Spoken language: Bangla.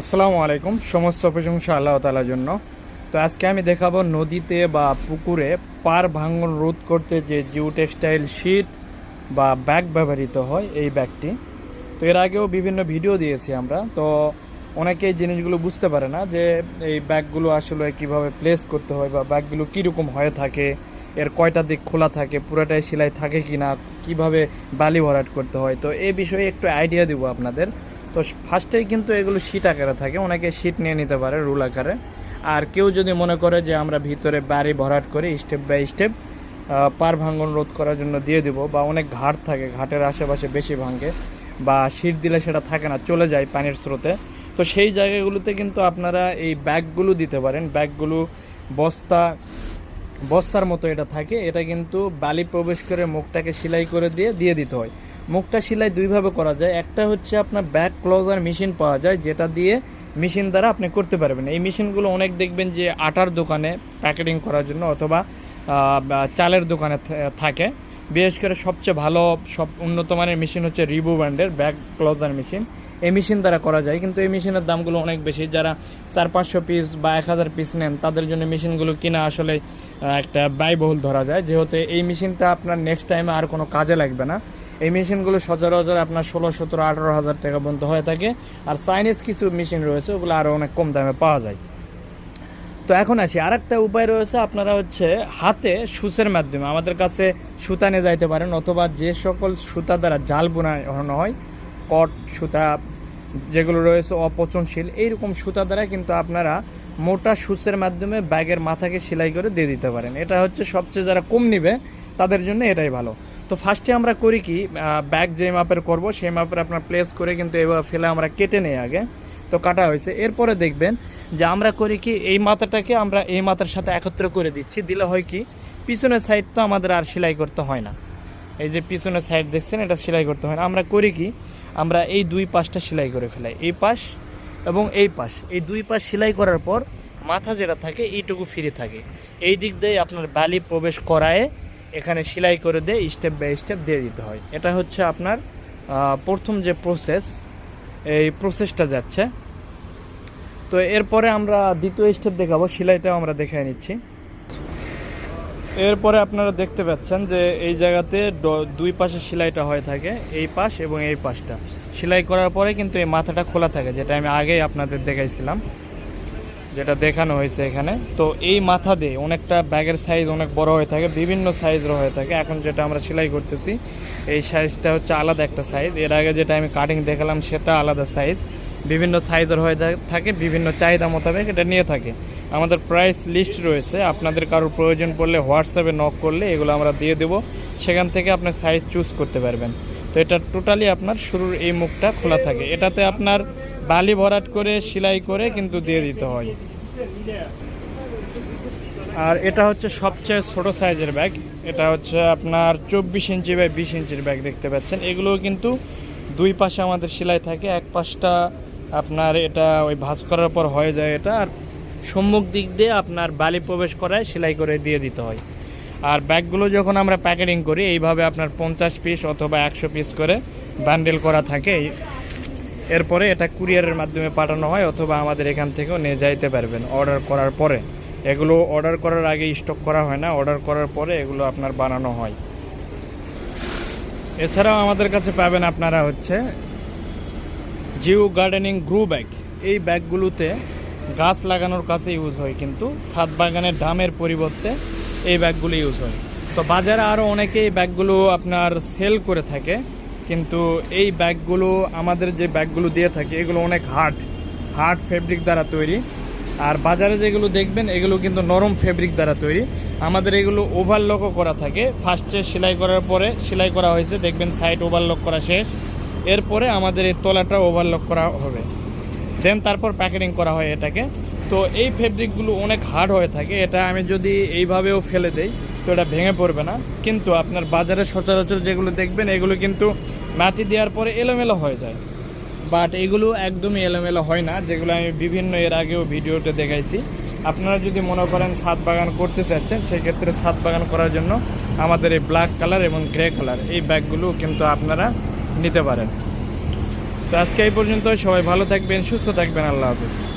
আসসালামু আলাইকুম। সমস্ত প্রশংসা আল্লাহ তালার জন্য। তো আজকে আমি দেখাবো নদীতে বা পুকুরে পার ভাঙন রোধ করতে যে জিও টেক্সটাইল শিট বা ব্যাগ ব্যবহৃত হয়, এই ব্যাগটি তো এর আগেও বিভিন্ন ভিডিও দিয়েছি আমরা। তো অনেকে এই জিনিসগুলো বুঝতে পারে না যে এই ব্যাগগুলো আসলে কীভাবে প্লেস করতে হয় বা ব্যাগগুলো কীরকম হয়ে থাকে, এর কয়টা দিক খোলা থাকে, পুরোটাই সেলাই থাকে কি না কীভাবে বালি ভরাট করতে হয়। তো এই বিষয়ে একটু আইডিয়া দেবো আপনাদের। তো ফার্স্টেই কিন্তু এগুলো শীট আকারে থাকে। অনেকে শীট নিয়ে নিতে পারে রুল আকারে। আর কেউ যদি মনে করে যে আমরা ভিতরে বাড়ি ভরাট করে স্টেপ বাই স্টেপ পার ভাঙ্গন রোধ করার জন্য দিয়ে দিব বা অনেক ঘাট থাকে, ঘাটের আশেপাশে বেশি ভাঙে বা শীত দিলে সেটা থাকে না, চলে যায় পানির স্রোতে। তো সেই জায়গাগুলোতে কিন্তু আপনারা এই ব্যাগগুলো দিতে পারেন। ব্যাগগুলো বস্তা, বস্তার মতো এটা থাকে। এটা কিন্তু বালি প্রবেশ করে মুখটাকে সেলাই করে দিয়ে দিয়ে দিতে হয়। মুখটা সেলাই দুইভাবে করা যায়। একটা হচ্ছে আপনার ব্যাক ক্লোজার মেশিন পাওয়া যায়, যেটা দিয়ে মেশিন দ্বারা আপনি করতে পারবেন। এই মেশিনগুলো অনেক দেখবেন যে আটার দোকানে প্যাকেটিং করার জন্য অথবা চালের দোকানে থাকে। বিশেষ করে সবচেয়ে ভালো, সব উন্নত মানের মেশিন হচ্ছে রিবু ব্র্যান্ডের ব্যাক ক্লোজার মেশিন এই মেশিন দ্বারা করা যায়, কিন্তু এই মেশিনের দামগুলো অনেক বেশি। যারা চার পাঁচশো পিস বা এক হাজার পিস নেন, তাদের জন্য মেশিনগুলো কিনা আসলে একটা ব্যয়বহুল ধরা যায়। যেহেতু এই মেশিনটা আপনার নেক্সট টাইমে আর কোনো কাজে লাগবে না। এই মেশিনগুলো সচরাচর আপনার ষোলো, সতেরো, আঠারো হাজার টাকা পর্যন্ত হয়ে থাকে। আর চাইনিজ কিছু মেশিন রয়েছে, ওগুলো আরও অনেক কম দামে পাওয়া যায়। তো এখন আসি, আরেকটা উপায় রয়েছে আপনারা হচ্ছে হাতে সুচের মাধ্যমে, আমাদের কাছে সুতা নিয়ে যাইতে পারেন, অথবা যে সকল সুতা দ্বারা জাল বোনানো হয়, কট সুতা যেগুলো রয়েছে অপচনশীল, এইরকম সুতা দ্বারা কিন্তু আপনারা মোটা সুচের মাধ্যমে ব্যাগের মাথাকে সেলাই করে দিয়ে দিতে পারেন। এটা হচ্ছে সবচেয়ে যারা কম নিবে, তাদের জন্য এটাই ভালো। তো ফার্স্টে আমরা করি কি ব্যাগ যে মাপের করব, সেই মাপের আপনার প্লেস করে কিন্তু এবার ফেলে আমরা কেটে নেই আগে। তো কাটা হয়েছে। এরপরে দেখবেন যে আমরা করি কি, এই মাথাটাকে আমরা এই মাথার সাথে একত্র করে দিচ্ছি। দিলে হয় কি, পিছনের সাইড তো আমাদের আর সেলাই করতে হয় না। এই যে পিছনের সাইড দেখছেন, এটা সেলাই করতে হয় না। আমরা করি কি, আমরা এই দুই পাশটা সেলাই করে ফেলাই। এই পাশ এবং এই পাশ। এই দুই পাশ সেলাই করার পর মাথা যেটা থাকে, এইটুকু ফ্রি থাকে। এই দিক দিয়ে আপনার বালি প্রবেশ করায় এখানে সেলাই করে দিয়ে স্টেপ বাই স্টেপ দিয়ে দিতে হয়। এটা হচ্ছে আপনার প্রথম যে প্রসেস এই প্রসেসটা যাচ্ছে। তো এরপরে আমরা দ্বিতীয় স্টেপ দেখাবো, সেলাইটাও আমরা দেখে নিচ্ছি। এরপরে আপনারা দেখতে পাচ্ছেন যে এই জায়গাতে দুই পাশে সেলাইটা হয়ে থাকে, এই পাশ এবং এই পাশটা। সেলাই করার পরে কিন্তু এই মাথাটা খোলা থাকে, যেটা আমি আগেই আপনাদের দেখাইছিলাম। যেটা দেখানো হয়েছে এখানে। তো এই মাথা দিয়ে অনেকটা ব্যাগের সাইজ অনেক বড় হয়ে থাকে, বিভিন্ন সাইজের হয়ে থাকে। এখন যেটা আমরা সেলাই করতেছি, এই সাইজটা হচ্ছে আলাদা একটা সাইজ এর আগে যেটা আমি কাটিং দেখালাম সেটা আলাদা সাইজ বিভিন্ন সাইজের হয়ে থাকে, বিভিন্ন চাহিদা মোতাবেক এটা নিয়ে থাকে। আমাদের প্রাইস লিস্ট রয়েছে। আপনাদের কারোর প্রয়োজন পড়লে হোয়াটসঅ্যাপে নক করলে এগুলো আমরা দিয়ে দেবো। সেখান থেকে আপনার সাইজ চুজ করতে পারবেন। তো এটা টোটালি আপনার শুরুর এই মুখটা খোলা থাকে। এটাতে আপনার বালি ভরাট করে, সেলাই করে কিন্তু দিয়ে দিতে হয়। আর এটা হচ্ছে সবচেয়ে ছোট সাইজের ব্যাগ। এটা হচ্ছে আপনার চব্বিশ ইঞ্চি বাই বিশ ইঞ্চির ব্যাগ দেখতে পাচ্ছেন। এগুলোও কিন্তু দুই পাশে আমাদের সেলাই থাকে। এক পাশটা আপনার এটা ওই ভাঁজ করার পর হয়ে যায় এটা। আর সম্মুখ দিক দিয়ে আপনার বালি প্রবেশ করায় সেলাই করে দিয়ে দিতে হয়। আর ব্যাগগুলো যখন আমরা প্যাকেটিং করি, এইভাবে আপনার পঞ্চাশ পিস অথবা একশো পিস করে বান্ডেল করা থাকে। এরপরে এটা কুরিয়ারের মাধ্যমে পাঠানো হয় অথবা আমাদের এখান থেকেও নিয়ে যাইতে পারবেন অর্ডার করার পরে। এগুলো অর্ডার করার আগে স্টক করা হয় না অর্ডার করার পরে এগুলো আপনার বানানো হয়। এছাড়াও আমাদের কাছে পাবেন আপনারা হচ্ছে জিও গার্ডেনিং গ্রু ব্যাগ। এই ব্যাগগুলোতে গাছ লাগানোর কাছে ইউজ হয়, কিন্তু ছাদ বাগানের ডামের পরিবর্তে এই ব্যাগগুলো ইউজ হয়। তো বাজারে আরও অনেকে এই ব্যাগগুলো আপনার সেল করে থাকে, কিন্তু এই ব্যাগগুলো আমাদের যে ব্যাগগুলো দিয়ে থাকে, এগুলো অনেক হার্ড হার্ড ফেব্রিক দ্বারা তৈরি। আর বাজারে যেগুলো দেখবেন, এগুলো কিন্তু নরম ফেব্রিক দ্বারা তৈরি। আমাদের এগুলো ওভারলকও করা থাকে। ফার্স্টে সেলাই করার পরে সেলাই করা হয়েছে, দেখবেন সাইড ওভারলক করা শেষ। এরপরে আমাদের এই তলাটা ওভারলক করা হবে। দেন তারপর প্যাকেটিং করা হয় এটাকে। তো এই ফেব্রিকগুলো অনেক হার্ড হয়ে থাকে, এটা আমি যদি এইভাবেও ফেলে দেই, তো এটা ভেঙে পড়বে না। কিন্তু আপনার বাজারে সচরাচর যেগুলো দেখবেন, এগুলো কিন্তু মাটি দেওয়ার পরে এলোমেলো হয়ে যায়। বাট এগুলো একদমই এলোমেলো হয় না, যেগুলো আমি বিভিন্ন এর আগেও ভিডিওতে দেখাইছি। আপনারা যদি মনে করেন ছাদ বাগান করতে চাচ্ছেন, সেক্ষেত্রে ছাদ বাগান করার জন্য আমাদের এই ব্ল্যাক কালার এবং গ্রে কালার এই ব্যাগগুলো কিন্তু আপনারা নিতে পারেন। তো আজকে এই পর্যন্ত সবাই ভালো থাকবেন, সুস্থ থাকবেন, আল্লাহ হাফিজ।